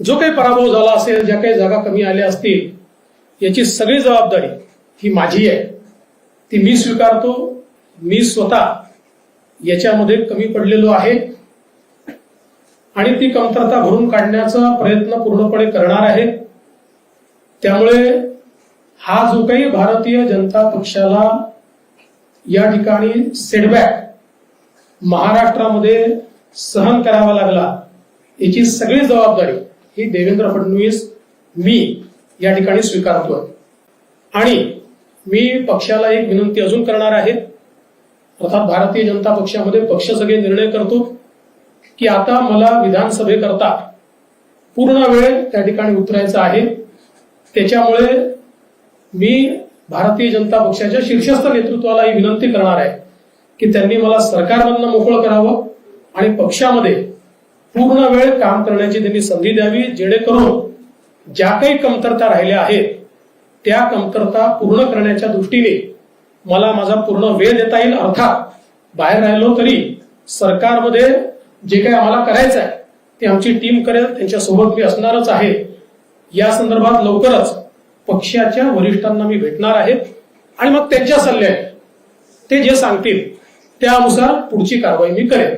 जो काही पराभव झाला असेल ज्या काही जागा कमी आल्या असतील याची सगळी जबाबदारी ही माझी आहे. ती मी स्वीकारतो मी स्वतः याच्यामध्ये कमी पडलेलो आहे. आणि ती कमतरता भरून काढण्याचा प्रयत्न पूर्णपणे करणार आहे. त्यामुळे हा जो काही भारतीय जनता पक्षाला या ठिकाणी सेटबॅक महाराष्ट्रामध्ये सहन करावा लागला याची सगळी जबाबदारी ही देवेंद्र फडणवीस मी या ठिकाणी स्वीकारतोय. आणि मी पक्षाला एक विनंती अजून करणार आहे. अर्थात भारतीय जनता पक्षामध्ये पक्ष सगळे निर्णय करतो की आता मला विधानसभेकरता पूर्ण वेळ त्या ठिकाणी उतरायचा आहे. त्याच्यामुळे मी भारतीय जनता पक्षाच्या शीर्षस्थ नेतृत्वाला ही विनंती करणार आहे की त्यांनी मला सरकारमधनं मोकळं करावं आणि पक्षामध्ये पूर्ण वेळ काम करण्याची त्यांनी संधी द्यावी जेणेकरून ज्या काही कमतरता राहिल्या आहेत त्या कमतरता पूर्ण करण्याच्या दृष्टीने मला माझा पूर्ण वेळ देता येईल. अर्थात बाहेर राहिलो तरी सरकारमध्ये जे काही आम्हाला करायचं आहे ते आमची टीम करेल त्यांच्यासोबत मी असणारच आहे. या संदर्भात लवकरच पक्षाच्या वरिष्ठांना मी भेटणार आहे आणि मग त्यांच्या सल्ल्याने ते जे सांगतील त्यानुसार पुढची कारवाई मी करेन.